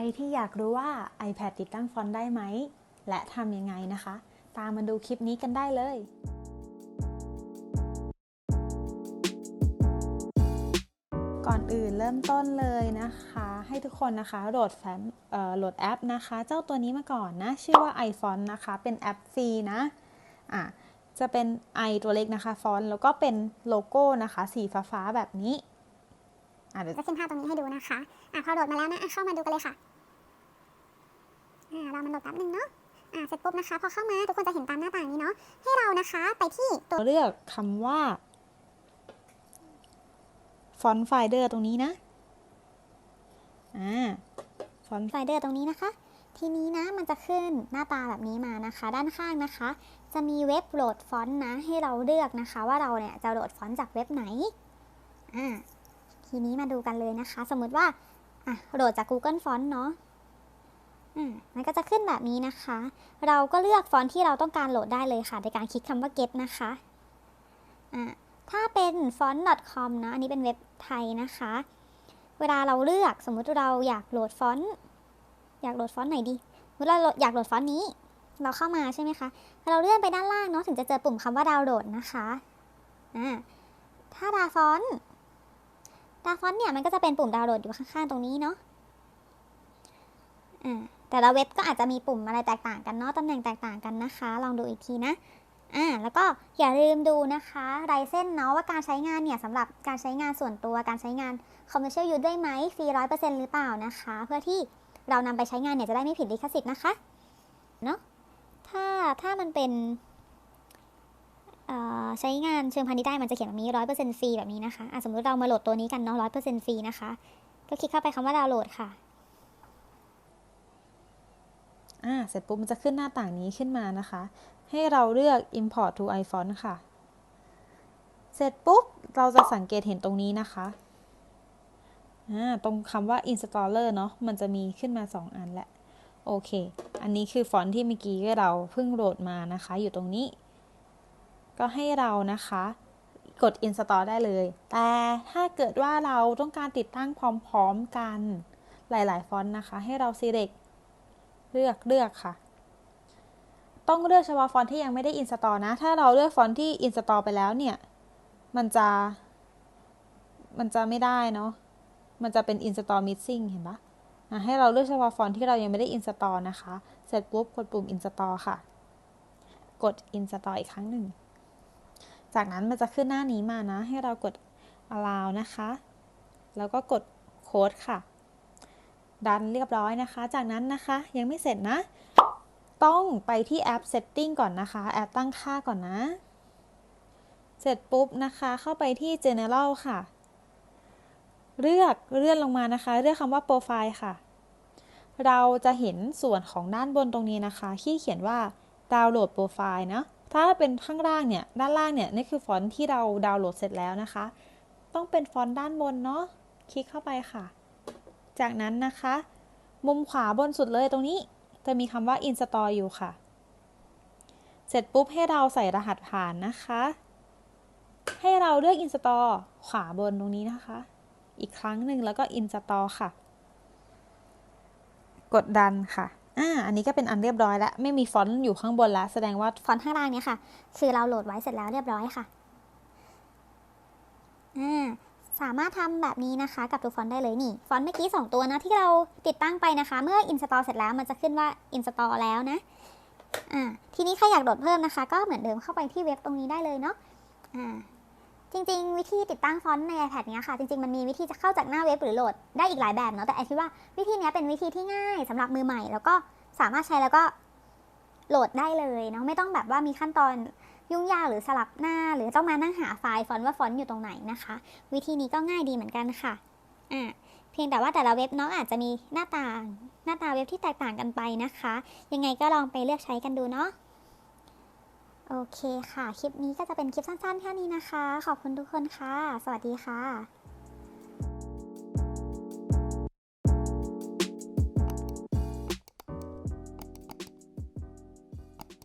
ใครที่อยากรู้ว่า iPad ติดตั้งฟอนต์ได้ไหม และทำยังไงนะคะ ตามมาดูคลิปนี้กันได้เลย ก่อนอื่นเริ่มต้นเลยนะคะ ให้ทุกคนนะคะโหลดแฟ้มเอ่อโหลดแอปนะคะ เจ้าตัวนี้มาก่อนนะ ชื่อว่า iFont นะคะ เป็นแอปฟรีนะอะจะเป็น i ตัวเล็กนะคะ ฟอนต์แล้วก็เป็นโลโก้นะคะ สีฟ้าๆแบบนี้อะเดี๋ยวจะขึ้นภาพตรงนี้ให้ดูนะคะ อะพอโหลดมาแล้วนะ เข้ามาดูกันเลยค่ะ อ่าเรามันโหลดแป๊บนึงเนาะอ่าเสร็จปุ๊บนะคะ พอเข้ามาทุกคนจะเห็นตามหน้าต่างนี้เนาะให้เรานะคะไปที่ตัวเลือกคำว่าฟอนต์ไฟเดอร์ตรงนี้นะอ่าฟอนต์ไฟเดอร์ตรงนี้นะคะ ทีนี้นะมันจะขึ้นหน้าตาแบบนี้มานะคะ ด้านข้างนะคะ จะมีเว็บโหลดฟอนต์นะ ให้เราเลือกนะคะ ว่าเราเนี่ยจะโหลดฟอนต์จากเว็บไหนอ่าทีนี้มาดูกันเลยนะคะ สมมติว่าอะโหลดจาก Google Font เนาะ มันก็จะขึ้นแบบนี้นะคะ เราก็เลือกฟอนต์ที่เราต้องการโหลดได้เลยค่ะ ในการคลิกคำว่า get นะคะอ่าถ้าเป็น font.com นะ อันนี้เป็นเว็บไทยนะคะ เวลาเราเลือกสมมุติเราอยากโหลดฟอนต์ อยากโหลดฟอนต์ไหนดีสมมติเราอยากโหลดฟอนต์นี้ เราเข้ามาใช่ไหมคะเราเลื่อนไปด้านล่างเนาะถึงจะเจอปุ่มคำว่าดาวน์โหลดนะคะอ่าถ้าดาฟอนต์ดาฟอนต์เนี่ยมันก็จะเป็นปุ่มดาวน์โหลดอยู่ข้างๆตรงนี้เนาะ แต่ละเว็บก็อาจจะมีปุ่มอะไรแตกต่างกันเนาะตำแหน่งแตกต่างกันนะคะ ลองดูอีกทีนะอ่าแล้วก็อย่าลืมดูนะคะไรเส้นเนาะว่าการใช้งานเนี่ยสำหรับการใช้งานส่วนตัวการใช้งาน commercial use ได้ไหมฟรีร้อยเปอร์เซ็นต์หรือเปล่านะคะ เพื่อที่เรานำไปใช้งานเนี่ยจะได้ไม่ผิดลิขสิทธิ์นะคะเนาะถ้าถ้ามันเป็นเอ่อใช้งานเชิงพาณิชย์ได้มันจะเขียนแบบนี้ร้อยเปอร์เซ็นต์ฟรีแบบนี้นะคะอะสมมติเรามาโหลดตัวนี้กันเนาะร้อยเปอร์เซ็นต์ฟรีนะคะ ก็คลิกเข้าไปคำว่าดาวน์โหลดค่ะ อ่าเสร็จปุ๊บมันจะขึ้นหน้าต่างนี้ขึ้นมานะคะ ให้เราเลือก import to iFont ค่ะ เสร็จปุ๊บ เราจะสังเกตเห็นตรงนี้นะคะอ่าตรงคำว่า installer เนาะมันจะมีขึ้นมา 2 อันแหละ โอเค อันนี้คือฟอนต์ที่เมื่อกี้เราเพิ่งโหลดมานะคะ อยู่ตรงนี้ ก็ให้เรานะคะกด install ได้เลย แต่ถ้าเกิดว่าเราต้องการติดตั้งพร้อม ๆ กันหลาย ๆ ฟอนต์นะคะ ให้เรา select เลือกเลือกค่ะ ต้องเลือกเฉพาะฟอนต์ที่ยังไม่ได้ install นะ ถ้าเราเลือกฟอนต์ที่ install ไปแล้วเนี่ย มันจะ มันจะไม่ได้เนาะ มันจะเป็น install missing เห็นปะอะให้เราเลือกเฉพาะฟอนต์ที่เรายังไม่ได้ install นะคะ เสร็จปุ๊บกดปุ่ม install ค่ะ กด install อีกครั้งหนึ่ง จากนั้นมันจะขึ้นหน้านี้มานะ ให้เรากด allow นะคะ แล้วก็กดโค้ดค่ะ ดันเรียบร้อยนะคะ จากนั้นนะคะยังไม่เสร็จนะ ต้องไปที่แอป Setting ก่อนนะคะ แอปตั้งค่าก่อนนะ เสร็จปุ๊บนะคะ เข้าไปที่ General ค่ะ เลือกเลื่อนลงมานะคะ เลือกคำว่า Profile ค่ะ เราจะเห็นส่วนของด้านบนตรงนี้นะคะที่เขียนว่าดาวน์โหลดโปรไฟล์นะถ้าเป็นข้างล่างเนี่ย ด้านล่างเนี่ย นี่คือฟอนต์ที่เราดาวน์โหลดเสร็จแล้วนะคะ ต้องเป็นฟอนต์ด้านบนเนาะ คลิกเข้าไปค่ะ จากนั้นนะคะ มุมขวาบนสุดเลยตรงนี้ จะมีคำว่า install อยู่ค่ะ เสร็จปุ๊บให้เราใส่รหัสผ่านนะคะ ให้เราเลือก install ขวาบนตรงนี้นะคะ อีกครั้งหนึ่งแล้วก็ install ค่ะ กดดันค่ะอ่าอันนี้ก็เป็นอันเรียบร้อยแล้ว ไม่มีฟอนต์อยู่ข้างบนแล้ว แสดงว่าฟอนต์ข้างล่างเนี่ยค่ะ คือเราโหลดไว้เสร็จแล้วเรียบร้อยค่ะอ่า สามารถทำแบบนี้นะคะกับตัวฟอนต์ได้เลยนี่ ฟอนต์เมื่อกี้ 2 ตัวนะที่เราติดตั้งไปนะคะ เมื่อ install เสร็จแล้วมันจะขึ้นว่า install แล้วนะอ่าทีนี้ใครอยากโหลดเพิ่มนะคะ ก็เหมือนเดิมเข้าไปที่เว็บตรงนี้ได้เลยเนาะอ่าจริง ๆ วิธีติดตั้งฟอนต์ใน iPad เนี้ยค่ะ จริง ๆ มันมีวิธีจะเข้าจากหน้าเว็บหรือโหลดได้อีกหลายแบบเนาะแต่แอคิดว่าวิธีเนี้ยเป็นวิธีที่ง่ายสำหรับมือใหม่ แล้วก็สามารถใช้แล้วก็โหลดได้เลยเนาะไม่ต้องแบบว่ามีขั้นตอน ยุ่งยากหรือสลับหน้า หรือต้องมานั่งหาไฟล์ฟอนต์ว่าฟอนต์อยู่ตรงไหนนะคะ วิธีนี้ก็ง่ายดีเหมือนกันค่ะอ่าเพียงแต่ว่าแต่ละเว็บน้องอาจจะมีหน้าต่างหน้าตาเว็บที่แตกต่างกันไปนะคะ ยังไงก็ลองไปเลือกใช้กันดูเนาะโอเคค่ะ คลิปนี้ก็จะเป็นคลิปสั้นๆแค่นี้นะคะ ขอบคุณทุกคนค่ะ สวัสดีค่ะ